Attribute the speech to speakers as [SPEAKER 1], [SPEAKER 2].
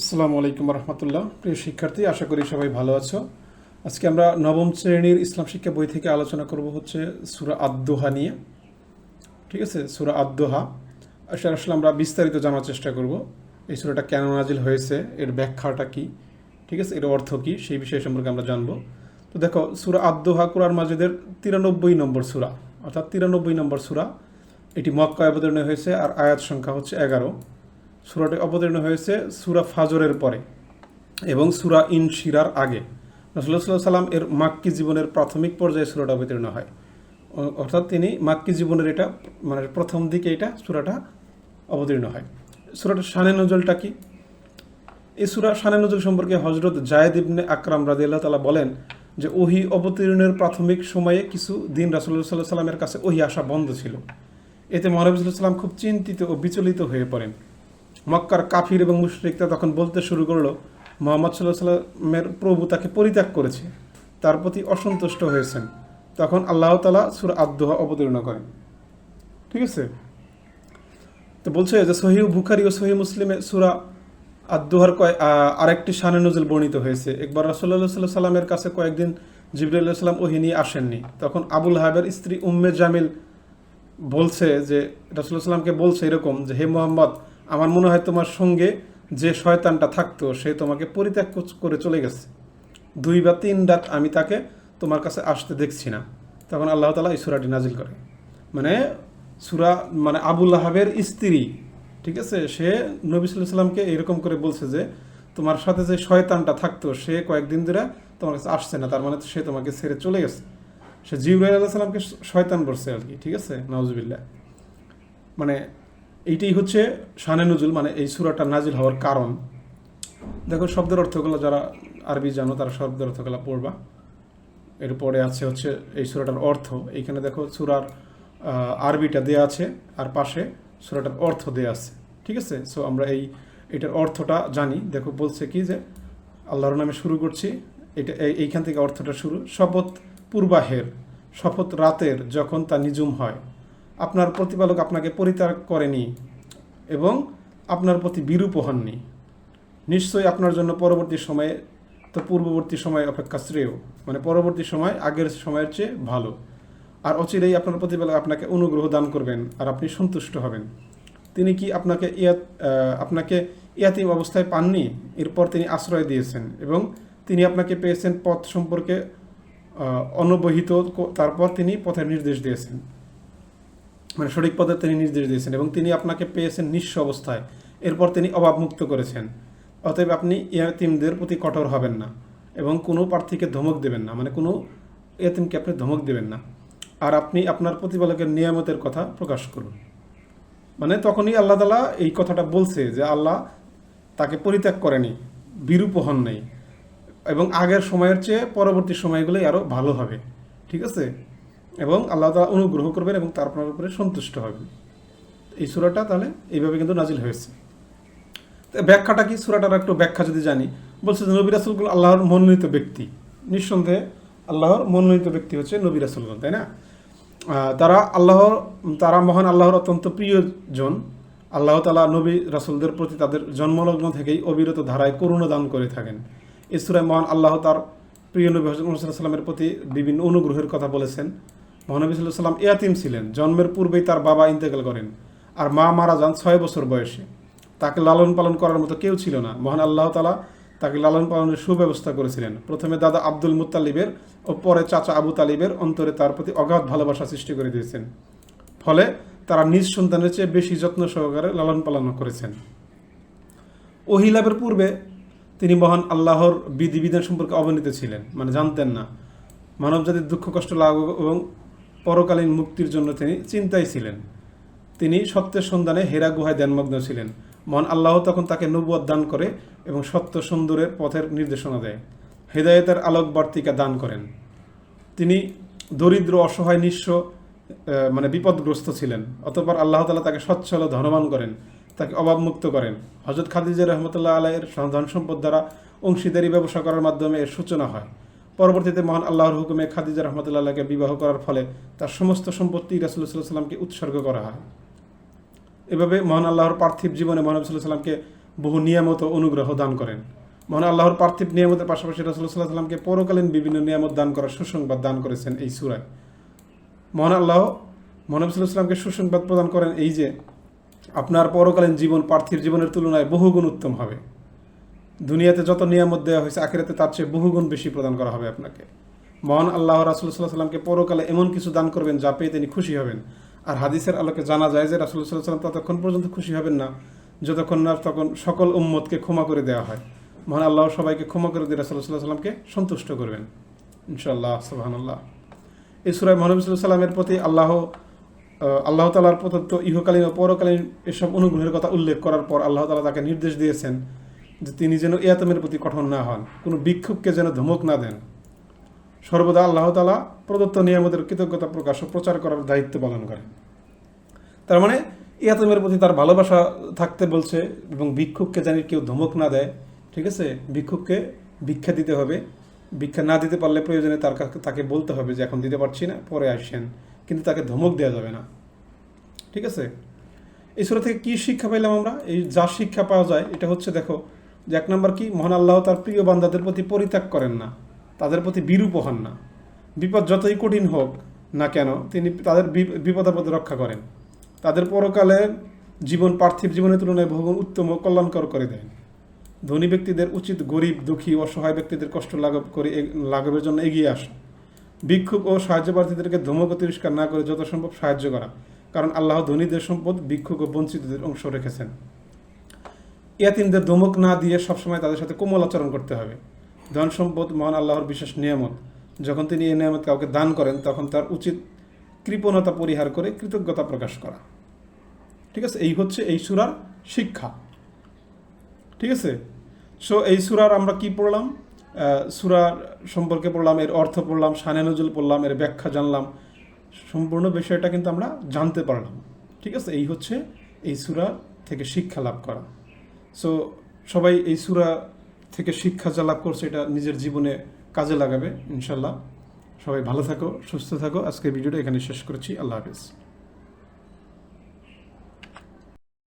[SPEAKER 1] আসসালামু আলাইকুম রহমতুল্লাহ। প্রিয় শিক্ষার্থী, আশা করি সবাই ভালো আছো। আজকে আমরা নবম শ্রেণির ইসলাম শিক্ষা বই থেকে আলোচনা করব হচ্ছে সুরা আদোহা নিয়ে। ঠিক আছে? সুরা আদোহা আসলে আসলে আমরা বিস্তারিত জানার চেষ্টা করব। এই সুরাটা কেন নাজিল হয়েছে? এর ব্যাখ্যাটা কি? ঠিক আছে? এর অর্থ কি? সেই বিষয় সম্পর্কে আমরা জানব। তো দেখো, সুরা আদোহা কোরআন মাজিদের তিরানব্বই নম্বর সুরা। অর্থাৎ তিরানব্বই নম্বর সুরা। এটি মক্কায় অবতীর্ণ হয়েছে আর আয়াত সংখ্যা হচ্ছে এগারো। সুরাটি অবতীর্ণ হয়েছে সুরা ফাজরের পরে এবং সুরা ইন শিরার আগে রসুল্লাহ সাল্লাম এর মাক্কি জীবনের প্রাথমিক পর্যায়ে সুরাটা অবতীর্ণ হয়। অর্থাৎ তিনি মাক্কি জীবনের এটা মানে প্রথম দিকে এটা সুরাটা অবতীর্ণ হয়। সুরাটার শানে নজলটা কি? এই সুরা শানে নজল সম্পর্কে হজরত জায়েদ ইবনে আকরাম রাদিয়াল্লাহ তালা বলেন যে, ওহি অবতীর্ণের প্রাথমিক সময়ে কিছু দিন রাসুল্লাহ সাল্লাহ সাল্লামের কাছে ওহি আসা বন্ধ ছিল। এতে মহানবী সাল্লাম খুব চিন্তিত ও বিচলিত হয়ে পড়েন। মক্কার কাফির এবং মুশরিকরা তখন বলতে শুরু করল, মোহাম্মদ সাল্লাহ সাল্লামের প্রভু তাকে পরিত্যাগ করেছে, তার প্রতি অসন্তুষ্ট হয়েছেন। তখন আল্লাহ তালা সুর আদোহা অবতীর্ণ করেন। ঠিক আছে? তো বলছে যে সহি বুখারি ও সহি মুসলিমে সুরা আদোহার কয় আরেকটি শানে নজল বর্ণিত হয়েছে। একবার রাসুল্লাহ সাল্লাহ সাল্লামের কাছে কয়েকদিন জিবরুল্লাহ সাল্লাম ওহি নিয়ে আসেননি। তখন আবুল হাবের স্ত্রী উম্মে জামিল বলছে যে রাসুল্লাহ সাল্লামকে বলছে এরকম যে, হে মোহাম্মদ আমার মনে হয় তোমার সঙ্গে যে শয়তানটা থাকতো, সে তোমাকে পরিত্যাগ করে চলে গেছে। দুই বা তিন রাত আমি তাকে তোমার কাছে আসতে দেখছি না। তখন আল্লাহ তালা এই সুরাটি নাজিল করে। মানে সুরা মানে আবুল আহাবের স্ত্রী, ঠিক আছে? সে নবী সাল্লামকে এরকম করে বলছে যে, তোমার সাথে যে শয়তানটা থাকতো, সে কয়েকদিন ধরে তোমার কাছে আসছে না। তার মানে সে তোমাকে ছেড়ে চলে গেছে। সে জিবরাইল আল্লাহ সাল্লামকে শয়তান বলছে আর কি, ঠিক আছে? নওয়াজবিল্লা মানে এইটাই হচ্ছে শানে নজুল মানে এই সুরাটা নাজিল হওয়ার কারণ। দেখো, শব্দের অর্থগুলো যারা আরবি জানো, তারা শব্দের অর্থগুলো পড়বা। এরপরে আছে হচ্ছে এই সুরাটার অর্থ। এইখানে দেখো, সুরার আরবিটা দেয়া আছে, আর পাশে সুরাটার অর্থ দেয়া আছে। ঠিক আছে? সো আমরা এই, এটার অর্থটা জানি। দেখো, বলছে কি যে, আল্লাহর নামে শুরু করছি, এটা এই- এইখান থেকে অর্থটা শুরু। শপথ পূর্বাহের, শপথ রাতের যখন তা নিজুম হয় আপনার প্রতিপালক আপনাকে পরিত্যাগ করেনি এবং আপনার প্রতি বিরূপ হননি। নিশ্চয়ই আপনার জন্য পরবর্তী সময়ে তো পূর্ববর্তী সময় অপেক্ষা শ্রেয়। মানে পরবর্তী সময় আগের সময়ের চেয়ে ভালো। আর অচিরেই আপনার প্রতিপালক আপনাকে অনুগ্রহ দান করবেন আর আপনি সন্তুষ্ট হবেন। তিনি কি আপনাকে ইয়াত আপনাকে ইয়াতিম অবস্থায় পাননি? এরপর তিনি আশ্রয় দিয়েছেন এবং তিনি আপনাকে পেয়েছেন পথ সম্পর্কে অনবহিত তারপর তিনি পথের নির্দেশ দিয়েছেন। মানে সঠিক পথে তিনি নির্দেশ দিয়েছেন এবং তিনি আপনাকে পেয়েছেন নিঃস্ব অবস্থায়। এরপর তিনি অভাবমুক্ত করেছেন। অতএব আপনি ইয়াতিমদের প্রতি কঠোর হবেন না এবং কোনো প্রার্থীকে ধমক দেবেন না। মানে কোনো ইয়াতিমকে আপনি ধমক দেবেন না। আর আপনি আপনার প্রতিপালকের নিয়ামতের কথা প্রকাশ করুন। মানে তখনই আল্লাহ তালা এই কথাটা বলছে যে আল্লাহ তাকে পরিত্যাগ করেনি, বিরূপ হন নাই এবং আগের সময়ের চেয়ে পরবর্তী সময়গুলোই আরও ভালো হবে। ঠিক আছে? এবং আল্লাহ তালা অনুগ্রহ করবেন এবং তার আপনার উপরে সন্তুষ্ট হবেন। এই সুরাটা তাহলে এইভাবে কিন্তু নাজিল হয়েছে। ব্যাখ্যাটা কি? সুরাটার একটু ব্যাখ্যা যদি জানি। বলছে যে নবী রাসুলগুলো আল্লাহর মনোনীত ব্যক্তি। নিঃসন্দেহে আল্লাহর মনোনীত ব্যক্তি হচ্ছে নবী রাসুলগণ তাই না? তারা আল্লাহর, তারা মহান আল্লাহর অত্যন্ত প্রিয়জন। আল্লাহ তালা নবী রাসুলদের প্রতি তাদের জন্মলগ্ন থেকেই অবিরত ধারায় করুণা দান করে থাকেন। এই সুরায় মহান আল্লাহ তার প্রিয় নবী হজরত সাল্লামের প্রতি বিভিন্ন অনুগ্রহের কথা বলেছেন। মহানবী সাল্লাম ইয়াতিম ছিলেন। জন্মের পূর্বেই তার বাবা ইন্তেকাল করেন। আর মা মারা যান ছয় বছর বয়সে। তাকে লালন পালন করার মতো কেউ ছিল না। মহান আল্লাহ তালা তাকে লালন পালনের সুব্যবস্থা করেছিলেন। প্রথমে দাদা আব্দুল মুত্তালিবের ও পরে চাচা আবু তালিবের অন্তরে তার প্রতি অগাধ ভালোবাসা সৃষ্টি করে দিয়েছেন। ফলে তারা নিজ সন্তানের চেয়ে বেশি যত্ন সহকারে লালন পালন করেছেন। ওহিলাভের পূর্বে তিনি মহান আল্লাহর বিধিবিধান সম্পর্কে অবনীত ছিলেন। মানে জানতেন না। মানবজাতির দুঃখ, কষ্ট, লাঘব এবং পরকালীন মুক্তির জন্য তিনি চিন্তায় ছিলেন। তিনি সত্যের সন্ধানে হেরা গুহায় ধ্যানমগ্ন ছিলেন। মহান আল্লাহ তখন তাকে নবুয়াদ দান করে এবং সত্য সুন্দরের পথের নির্দেশনা দেয়। হেদায়েতের আলোক বার্তিকা দান করেন। তিনি দরিদ্র, অসহায়, নিঃস্ব মানে বিপদগ্রস্ত ছিলেন। অতপর আল্লাহ তালা তাকে সচ্ছল ধনবান করেন। তাকে অভাবমুক্ত করেন। হজরত খাদিজা রহমতুল্লাহ আলাইয়ের ধন সম্পদ দ্বারা অংশীদারি ব্যবসা করার মাধ্যমে এর সূচনা হয়। পরবর্তীতে মহান আল্লাহর হুকুমে খাদিজা রহমতুল্লাহ আলাহকে বিবাহ করার ফলে তার সমস্ত সম্পত্তি রাসুল্লাহ সাল্লাহ সাল্লামকে উৎসর্গ করা হয়। এভাবে মহান আল্লাহর পার্থিব জীবনে মহানবী সাল্লাহ সাল্লামকে বহু নিয়ামত অনুগ্রহ দান করেন। মহান আল্লাহর পার্থিব নিয়ামতের পাশাপাশি রসুল্লাহ সাল্লামকে পরকালীন বিভিন্ন নিয়ামত দান করার সুসংবাদ দান করেছেন এই সুরায়। মহান আল্লাহ মহানব সাল্লামকে সুসংবাদ প্রদান করেন এই যে, আপনার পরকালীন জীবন পার্থিব জীবনের তুলনায় বহুগুণ উত্তম হবে। দুনিয়াতে যত নিয়ামত দেওয়া হয়েছে, আখেরাতে তার চেয়ে বহুগুণ বেশি প্রদান করা হবে আপনাকে। মহান আল্লাহ রাসুল সাল্লাহ সাল্লামকে পরকালে এমন কিছু দান করবেন যা পেয়ে তিনি খুশি হবেন। আর হাদিসের আলোকে জানা যায় যে রাসুল সাল্লাহ সাল্লাম ততক্ষণ পর্যন্ত খুশি হবেন না, যতক্ষণ না তখন সকল উম্মতকে ক্ষমা করে দেওয়া হয়। মহান আল্লাহ সবাইকে ক্ষমা করে দিয়ে রাসুল সাল্লাহ সাল্লামকে সন্তুষ্ট করবেন। ইনশাআল্লাহ আল্লাহ এই সুরায় মহানবী সাল্লামের প্রতি আল্লাহ আল্লাহ তালার প্রদত্ত ইহকালীন ও পরকালীন এসব অনুগ্রহের কথা উল্লেখ করার পর আল্লাহ তালা তাকে নির্দেশ দিয়েছেন যে তিনি যেন ইয়াতমের প্রতি কঠোর না হন, কোনো বিক্ষোভকে যেন ধমক না দেন। সর্বদা আল্লাহ তালা প্রদত্ত নিয়ামতের কৃতজ্ঞতা প্রকাশ ও প্রচার করার দায়িত্ব পালন করেন। তার মানে ইয়াতমের প্রতি তার ভালোবাসা থাকতে বলছে এবং ভিক্ষুককে জানি কেউ ধমক না দেয়, ঠিক আছে? ভিক্ষুককে ভিক্ষা দিতে হবে। ভিক্ষা না দিতে পারলে প্রয়োজনে তার কাছে তাকে বলতে হবে যে, এখন দিতে পারছি না, পরে আসছেন কিন্তু তাকে ধমক দেওয়া যাবে না। ঠিক আছে? সুরা থেকে কি শিক্ষা পাইলাম আমরা? এই যা শিক্ষা পাওয়া যায়, এটা হচ্ছে, দেখো যে এক নম্বর কি, মহান আল্লাহ তার প্রিয় বান্দাদের প্রতি পরিত্যাগ করেন না, তাদের প্রতি বিরূপ হন না। বিপদ যতই কঠিন হোক না কেন, তিনি তাদের বি- বিপদ আপদে রক্ষা করেন। তাদের পরকালে জীবন পার্থিব জীবনের তুলনায় বহুগুণ উত্তম ও কল্যাণকর করে দেন। ধনী ব্যক্তিদের উচিত গরিব, দুঃখী অসহায় ব্যক্তিদের কষ্ট লাঘব করে লাঘবের জন্য এগিয়ে আসা। ভিক্ষুক ও সাহায্য প্রার্থীদেরকে ধমক তিরস্কার না করে যত সম্ভব সাহায্য করা, কারণ আল্লাহ ধনীদের সম্পদ, ভিক্ষুক ও বঞ্চিতদের অংশ রেখেছেন। ইয়াতিমদের ধমক না দিয়ে সবসময় তাদের সাথে কোমল আচরণ করতে হবে। ধন সম্পদ, মহান আল্লাহর বিশেষ নিয়ামত। যখন তিনি এই নিয়ামত কাউকে দান করেন, তখন তার উচিত কৃপণতা পরিহার করে কৃতজ্ঞতা প্রকাশ করা। ঠিক আছে? এই হচ্ছে এই সুরার শিক্ষা। ঠিক আছে? সো এই সুরার আমরা কি পড়লাম? সুরার সম্পর্কে পড়লাম, এর অর্থ পড়লাম, শানে নজুল পড়লাম, এর ব্যাখ্যা জানলাম। সম্পূর্ণ বিষয়টা কিন্তু আমরা জানতে পারলাম। ঠিক আছে? এই হচ্ছে এই সুরা থেকে শিক্ষা লাভ করা। সো সবাই এই সুরা থেকে শিক্ষা যা লাভ করছে, এটা নিজের জীবনে কাজে লাগাবে ইনশাল্লাহ সবাই ভালো থাকো, সুস্থ থাকো। আজকের ভিডিওটা এখানে শেষ করছি। আল্লাহ হাফিজ।